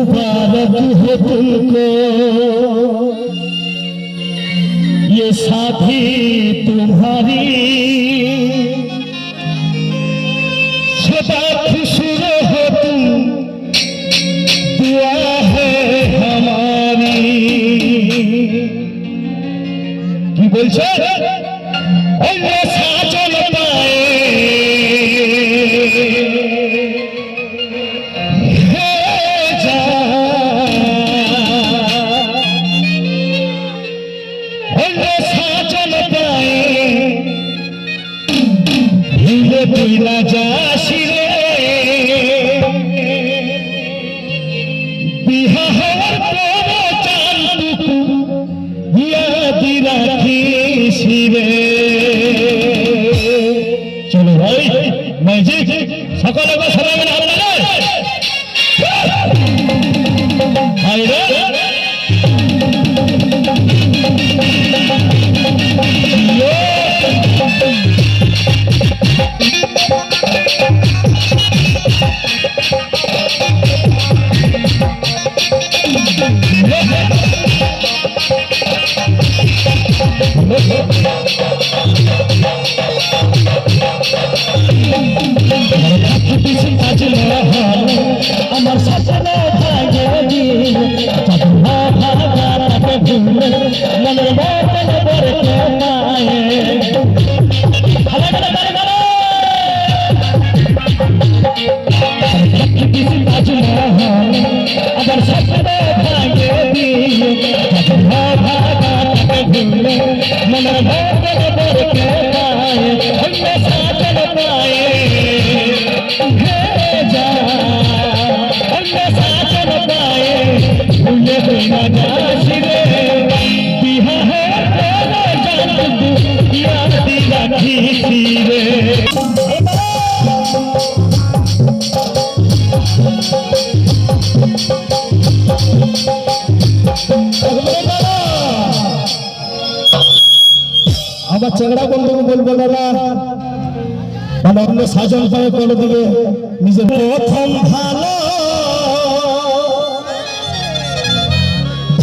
मुबारक है तुमको ये साथी तुम्हारी सदा खुश रहो तुम दुआ है हमारी की बोल ভুলে না যাসি রে বিহা হওয়ার পর রাখিস রে আমার সপনে চেংড়া বন্ধুকে বলব, দাদা মানে অন্য সাজন পায়ে কোনো দিকে, নিজের প্রথম ভালো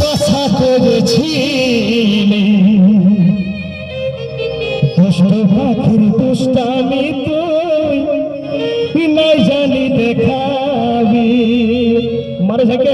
দশা করেছি তুই নাই জানি দেখাবি। মারে থাকে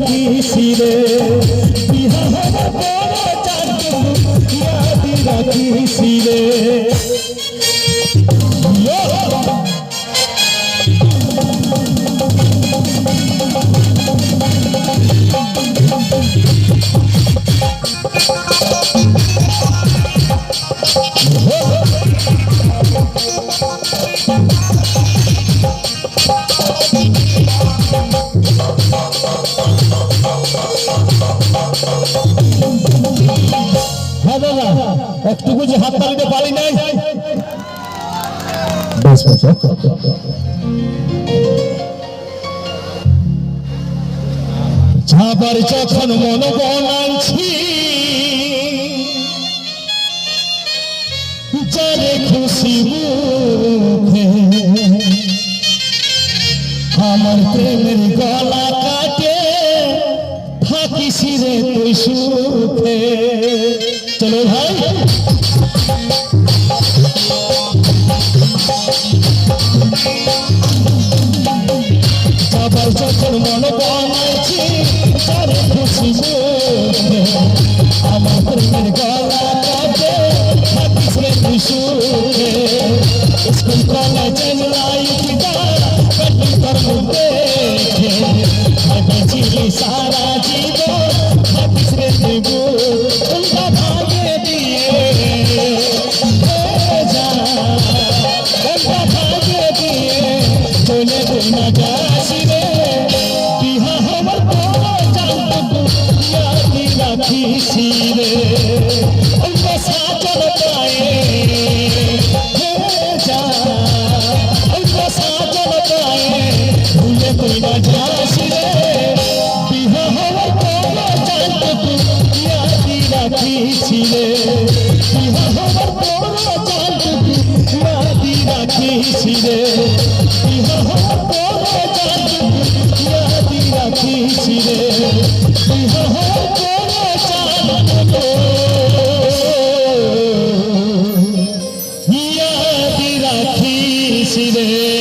রাখিসি রে হ্যাঁ, হ্যাঁ, হ্যাঁ, একটুকু যে হাত তালিতে পারি নাই? বেশ যখন মন যারে খুশি আমার প্রেমের গলা কাটে থাকিস রে তুই সুখে। তোর মন বানাইছি, তার খুশিবে আমার প্রেমের গলা কাটে হাতিস রে খুশুরে স্কুল কলেজ লাইফ রাখিস রে